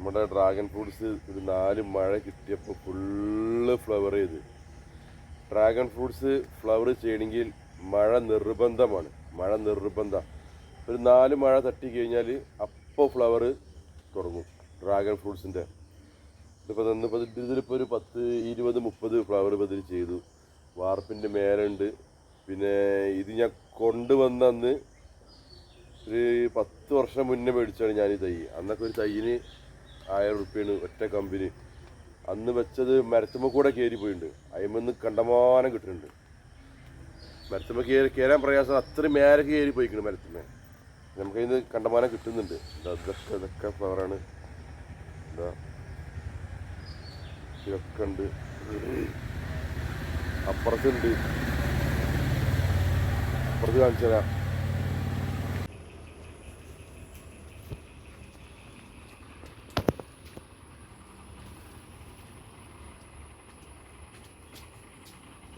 നമ്മുടെ dragon fruits ഒരു നാല് മഴ കിട്ടിയപ്പോൾ ഫുള്ള് ഫ്ലവർ ചെയ്ത്. ഡ്രാഗൺ ഫ്രൂട്ട്സ് ഫ്ലവർ ചെയ്യണമെങ്കിൽ മഴ നിർബന്ധമാണ്. മഴ നിർബന്ധം. ഒരു നാല് മഴ തട്ടി കഴിഞ്ഞാൽ അപ്പോൾ ഫ്ലവർ തുടങ്ങും ഡ്രാഗൺ ഫ്രൂട്ട്സിന്റെ ഇതിപ്പോൾ ഇന്നിപ്പോൾ ഇതിലിപ്പോൾ ഒരു പത്ത് ഇരുപത് മുപ്പത് ഫ്ലവർ ബദൽ ചെയ്തു. വാർപ്പിന്റെ മേലുണ്ട്. പിന്നെ ഇത് ഞാൻ കൊണ്ടുവന്ന ഒരു പത്ത് വർഷം മുന്നേ മേടിച്ചാണ് ഞാൻ ഈ തൈ. അന്നൊക്കെ ഒരു തൈയിന് ആയിരം റുപ്യാണ് ഒറ്റ കമ്പനി. അന്ന് വെച്ചത് മരത്തുമ്മ കൂടെ കയറി പോയിട്ടുണ്ട് അയിമെന്ന് കണ്ടമാനം കിട്ടുന്നുണ്ട് മരത്തുമ്മ കയറി കയറാൻ പ്രയാസം അത്രയും മേലെ കയറി പോയിക്കണം മരത്തുമ്മ. നമുക്കതിന് കണ്ടമാനം കിട്ടുന്നുണ്ട്. ഇതാ ഇതൊക്കെ ഇതൊക്കെ ഫ്ലവറാണ് എന്താ ഇതൊക്കെ ഉണ്ട്. അപ്പുറത്തുണ്ട്. അപ്പുറത്ത് കാണിച്ചു തരാം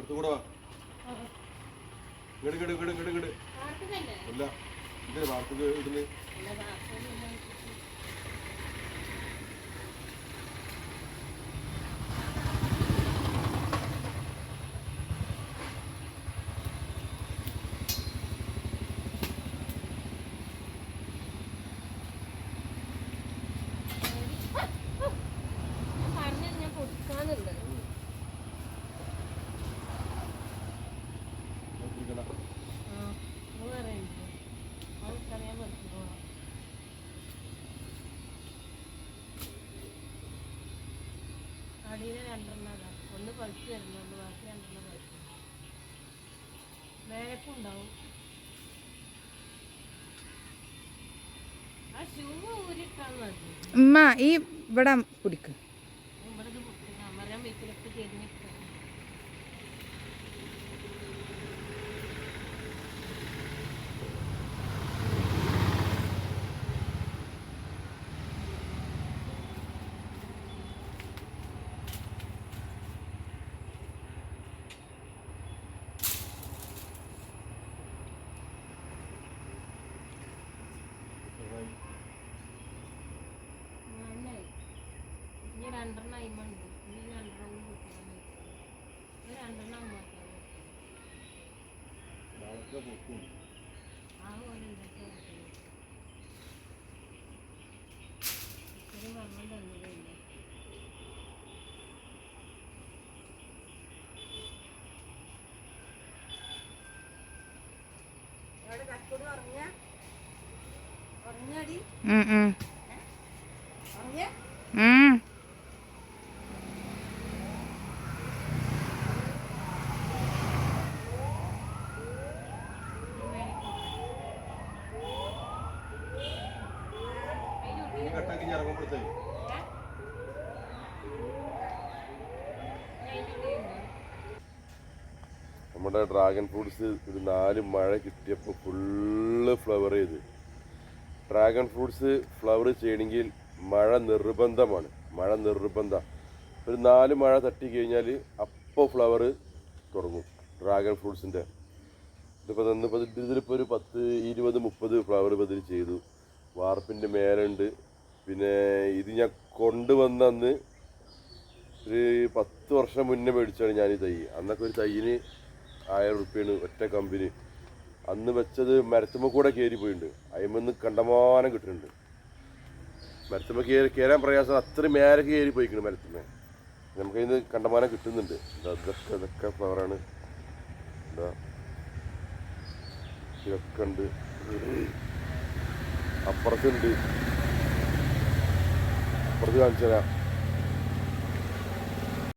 കൂടെ വാ. ഇങ്ങട് ഇങ്ങട് ഇങ്ങട് ഇങ്ങട് ഇങ്ങട് ഇല്ല. ഇതിന് വാർത്തക്ക് ഇടുന്നു? അടിയിലെ രണ്ടെണ്ണതാണ് ഒന്ന് പഴുത്ത് വരുന്നുണ്ട് ബാക്കി രണ്ടെണ്ണം പഴുത്ത് മതി. ഉമ്മ ഈ ഇവിടെ പിടിക്ക് ഉറങ്ങാടി ഉം, ഉം. ഉറങ്ങിയ ഉം. ഈ കട്ടാക്കി ഞാൻ ഇറങ്ങുമ്പോഴത്തേ നമ്മുടെ ഡ്രാഗൺ ഫ്രൂട്ട്സ് ഒരു നാല് മഴ കിട്ടിയപ്പോൾ ഫുള്ള് ഫ്ലവർ ചെയ്ത്. ഡ്രാഗൺ ഫ്രൂട്ട്സ് ഫ്ലവർ ചെയ്യണമെങ്കിൽ മഴ നിർബന്ധമാണ്. മഴ നിർബന്ധം. ഒരു നാല് മഴ തട്ടി കഴിഞ്ഞാൽ അപ്പോൾ ഫ്ലവർ തുടങ്ങും ഡ്രാഗൺ ഫ്രൂട്ട്സിന്റെ ഇതിപ്പോൾ ഇന്നിപ്പോൾ ഇതിലിപ്പോൾ ഒരു പത്ത് ഇരുപത് മുപ്പത് ഫ്ലവർ ഇപ്പോൾ ചെയ്തു. വാർപ്പിന്റെ മേലുണ്ട് പിന്നെ ഇത് ഞാൻ കൊണ്ടുവന്ന അന്ന് ഒരു പത്ത് വർഷം മുന്നേ മേടിച്ചാണ് ഞാൻ ഈ തൈ. അന്നൊക്കെ ഒരു തൈയിന് ആയിരം റുപ്യാണ് ഒറ്റ കമ്പനി. അന്ന് വെച്ചത് മരത്തുമ്മ കൂടെ കയറി പോയിട്ടുണ്ട്. അതിമെന്ന് കണ്ടമാനം കിട്ടുന്നുണ്ട്. മരത്തുമ്മ കയറി കയറാൻ പ്രയാസം അത്ര മേലെ കയറി പോയിക്കണം മരത്തുമ്മ. നമുക്കതിന് കണ്ടമാനം കിട്ടുന്നുണ്ട്. അതൊക്കെ ഇതൊക്കെ ഫ്ലവറാണ് എന്താ ഇതൊക്കെ ഉണ്ട്. അപ്പുറത്തുണ്ട്. തരാം